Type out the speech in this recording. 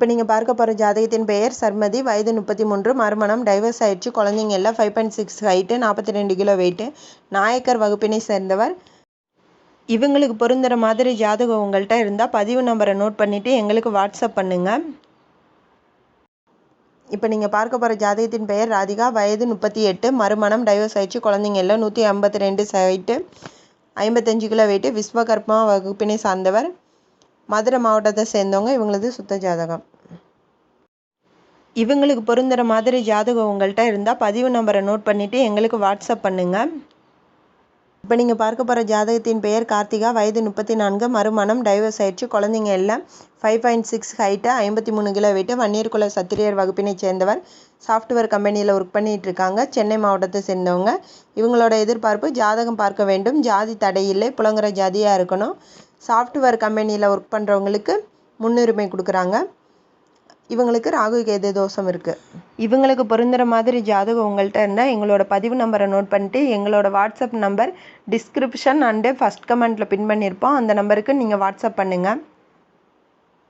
இப்போ நீங்கள் பார்க்க போகிற ஜாதகத்தின் பெயர் சர்மதி. வயது முப்பத்தி மூன்று மறுமணம் டைவர்ஸ் ஆயிடுச்சு. குழந்தைங்க எல்லாம் ஃபைவ் பாயிண்ட் சிக்ஸ் ஹைட்டு நாற்பத்தி ரெண்டு கிலோ வெயிட்டு நாயக்கர் வகுப்பினை சேர்ந்தவர். இவங்களுக்கு பொருந்துகிற மாதிரி ஜாதகம் உங்கள்கிட்ட இருந்தால் பதிவு நம்பரை நோட் பண்ணிவிட்டு எங்களுக்கு வாட்ஸ்அப் பண்ணுங்கள் இப்போ நீங்கள் பார்க்க போகிற ஜாதகத்தின் பெயர் ராதிகா. வயது முப்பத்தி எட்டு. மறுமணம் டைவர்ஸ் ஆயிடுச்சு. குழந்தைங்க எல்லாம் நூற்றி ஐம்பத்தி ரெண்டு சைட்டு ஐம்பத்தஞ்சு கிலோ வெயிட்டு விஸ்வகர்மா வகுப்பினை சார்ந்தவர். மதுரை மாவட்டத்தை சேர்ந்தவங்க இவங்களது சுத்த ஜாதகம். இவங்களுக்கு பொருந்துகிற மாதிரி ஜாதகம் உங்கள்கிட்ட இருந்தால் பதிவு நம்பரை நோட் பண்ணிவிட்டு எங்களுக்கு வாட்ஸ்அப் பண்ணுங்கள் இப்போ நீங்கள் பார்க்க போகிற ஜாதகத்தின் பெயர் கார்த்திகா வயது முப்பத்தி நான்கு மறுமணம் டைவர்ஸ் ஆயிடுச்சு குழந்தைங்க எல்லாம் ஃபைவ் பாயிண்ட் சிக்ஸ் ஹைட்டு ஐம்பத்தி மூணு கிலோ வெயிட்டு வன்னியர்குல சத்திரியர் வகுப்பினை சேர்ந்தவர் சாஃப்ட்வேர் கம்பெனியில் ஒர்க் பண்ணிகிட்டு இருக்காங்க சென்னை மாவட்டத்தை சேர்ந்தவங்க. இவங்களோட எதிர்பார்ப்பு ஜாதகம் பார்க்க வேண்டும் ஜாதி தடையில்லை புலங்குற ஜாதியாக இருக்கணும். சாஃப்ட்வேர் கம்பெனியில் ஒர்க் பண்ணுறவங்களுக்கு முன்னுரிமை கொடுக்குறாங்க. இவங்களுக்கு ராகு கேது தோஷம் இருக்குது இவங்களுக்கு பொருந்துகிற மாதிரி ஜாதகம் உங்கள்கிட்ட இருந்தால் எங்களோட பதிவு நம்பரை நோட் பண்ணிட்டு எங்களோட WhatsApp number description and first கமெண்ட்டில் பின் பண்ணியிருப்போம் அந்த நம்பருக்கு நீங்கள் வாட்ஸ்அப் பண்ணுங்கள்